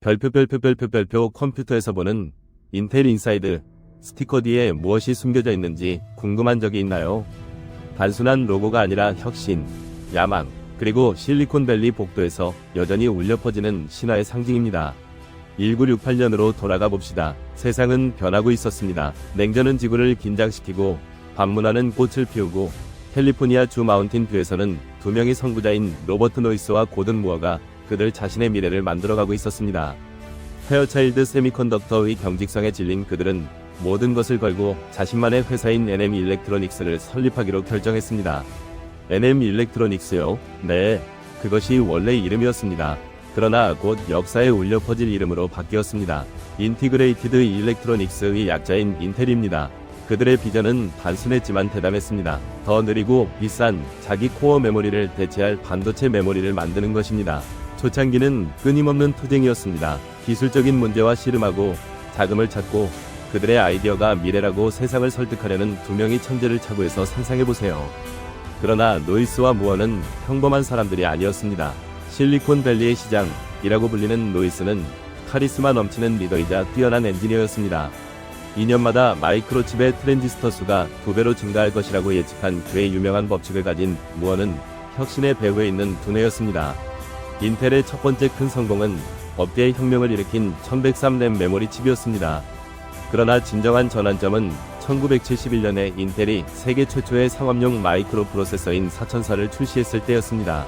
별표 별표 별표 별표 컴퓨터에서 보는 인텔 인사이드 스티커 뒤에 무엇이 숨겨져 있는지 궁금한 적이 있나요? 단순한 로고가 아니라 혁신, 야망, 그리고 실리콘밸리 복도에서 여전히 울려 퍼지는 신화의 상징입니다. 1968년으로 돌아가 봅시다. 세상은 변하고 있었습니다. 냉전은 지구를 긴장시키고 반문하는 꽃을 피우고 캘리포니아 주 마운틴 뷰에서는 두 명의 선구자인 로버트 노이스와 고든 무어가 그들 자신의 미래를 만들어가고 있었습니다. 페어차일드 세미컨덕터의 경직성에 질린 그들은 모든 것을 걸고 자신만의 회사인 NM 일렉트로닉스를 설립하기로 결정했습니다. NM 일렉트로닉스요? 네, 그것이 원래 이름이었습니다. 그러나 곧 역사에 울려 퍼질 이름으로 바뀌었습니다. 인티그레이티드 일렉트로닉스의 약자인 인텔입니다. 그들의 비전은 단순했지만 대담했습니다. 더 느리고 비싼 자기 코어 메모리를 대체할 반도체 메모리를 만드는 것입니다. 초창기는 끊임없는 투쟁이었습니다. 기술적인 문제와 씨름하고 자금을 찾고 그들의 아이디어가 미래라고 세상을 설득하려는 두 명의 천재를 차고해서 상상해보세요. 그러나 노이스와 무어는 평범한 사람들이 아니었습니다. 실리콘밸리의 시장이라고 불리는 노이스는 카리스마 넘치는 리더이자 뛰어난 엔지니어였습니다. 2년마다 마이크로칩의 트랜지스터 수가 두 배로 증가할 것이라고 예측한 그의 유명한 법칙을 가진 무어는 혁신의 배후에 있는 두뇌였습니다. 인텔의 첫 번째 큰 성공은 업계의 혁명을 일으킨 1103램 메모리 칩이었습니다. 그러나 진정한 전환점은 1971년에 인텔이 세계 최초의 상업용 마이크로 프로세서인 4004를 출시했을 때였습니다.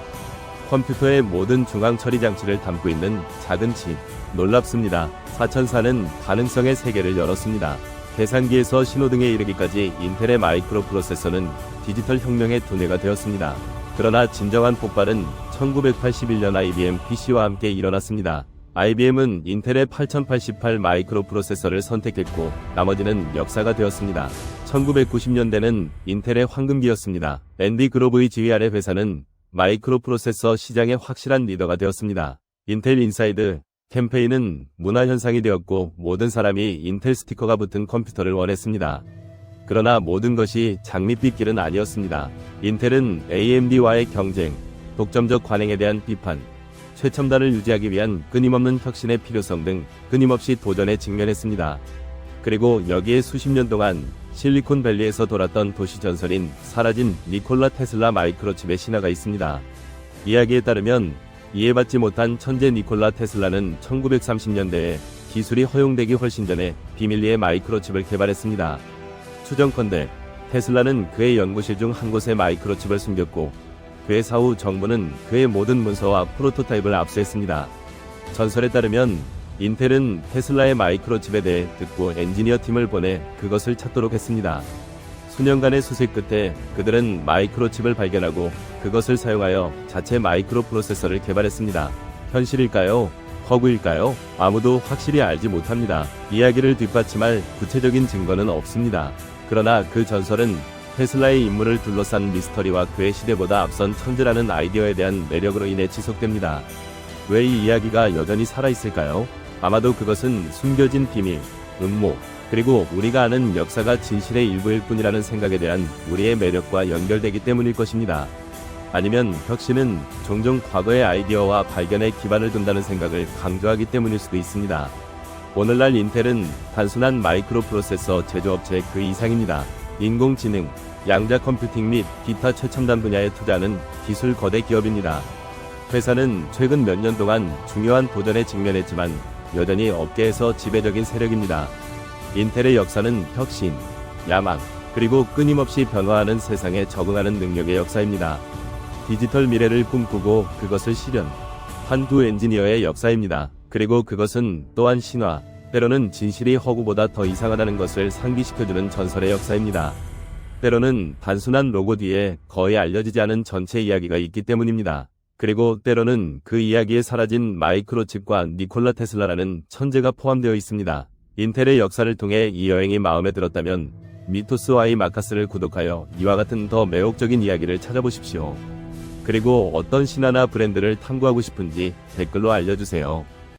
컴퓨터의 모든 중앙 처리 장치를 담고 있는 작은 칩. 놀랍습니다. 4004는 가능성의 세계를 열었습니다. 계산기에서 신호등에 이르기까지 인텔의 마이크로 프로세서는 디지털 혁명의 두뇌가 되었습니다. 그러나 진정한 폭발은 1981년 IBM PC와 함께 일어났습니다. IBM은 인텔의 8088 마이크로 프로세서를 선택했고 나머지는 역사가 되었습니다. 1990년대는 인텔의 황금기였습니다. 앤디 그로브의 지휘 아래 회사는 마이크로 프로세서 시장의 확실한 리더가 되었습니다. 인텔 인사이드 캠페인은 문화 현상이 되었고 모든 사람이 인텔 스티커가 붙은 컴퓨터를 원했습니다. 그러나 모든 것이 장밋빛 길은 아니었습니다. 인텔은 AMD와의 경쟁, 독점적 관행에 대한 비판, 최첨단을 유지하기 위한 끊임없는 혁신의 필요성 등 끊임없이 도전에 직면했습니다. 그리고 여기에 수십 년 동안 실리콘밸리에서 돌았던 도시 전설인 사라진 니콜라 테슬라 마이크로칩의 신화가 있습니다. 이야기에 따르면 이해받지 못한 천재 니콜라 테슬라는 1930년대에 기술이 허용되기 훨씬 전에 비밀리에 마이크로칩을 개발했습니다. 추정컨대 테슬라는 그의 연구실 중 한 곳에 마이크로칩을 숨겼고 그의 사후 정부는 그의 모든 문서와 프로토타입을 압수했습니다. 전설에 따르면 인텔은 테슬라의 마이크로칩에 대해 듣고 엔지니어 팀을 보내 그것을 찾도록 했습니다. 수년간의 수색 끝에 그들은 마이크로칩을 발견하고 그것을 사용하여 자체 마이크로 프로세서를 개발했습니다. 현실일까요? 허구일까요? 아무도 확실히 알지 못합니다. 이야기를 뒷받침할 구체적인 증거는 없습니다. 그러나 그 전설은 테슬라의 인물을 둘러싼 미스터리와 그의 시대보다 앞선 천재라는 아이디어에 대한 매력으로 인해 지속됩니다. 왜 이 이야기가 여전히 살아있을까요? 아마도 그것은 숨겨진 비밀, 음모, 그리고 우리가 아는 역사가 진실의 일부일 뿐이라는 생각에 대한 우리의 매력과 연결되기 때문일 것입니다. 아니면 혁신은 종종 과거의 아이디어와 발견에 기반을 둔다는 생각을 강조하기 때문일 수도 있습니다. 오늘날 인텔은 단순한 마이크로 프로세서 제조업체 그 이상입니다. 인공지능, 양자 컴퓨팅 및 기타 최첨단 분야에 투자하는 기술 거대 기업입니다. 회사는 최근 몇 년 동안 중요한 도전에 직면했지만 여전히 업계에서 지배적인 세력입니다. 인텔의 역사는 혁신, 야망, 그리고 끊임없이 변화하는 세상에 적응하는 능력의 역사입니다. 디지털 미래를 꿈꾸고 그것을 실현. 한두 엔지니어의 역사입니다. 그리고 그것은 또한 신화, 때로는 진실이 허구보다 더 이상하다는 것을 상기시켜주는 전설의 역사입니다. 때로는 단순한 로고 뒤에 거의 알려지지 않은 전체 이야기가 있기 때문입니다. 그리고 때로는 그 이야기에 사라진 마이크로칩과 니콜라 테슬라라는 천재가 포함되어 있습니다. 인텔의 역사를 통해 이 여행이 마음에 들었다면 미토스와이 마카스를 구독하여 이와 같은 더 매혹적인 이야기를 찾아보십시오. 그리고 어떤 신화나 브랜드를 탐구하고 싶은지 댓글로 알려주세요.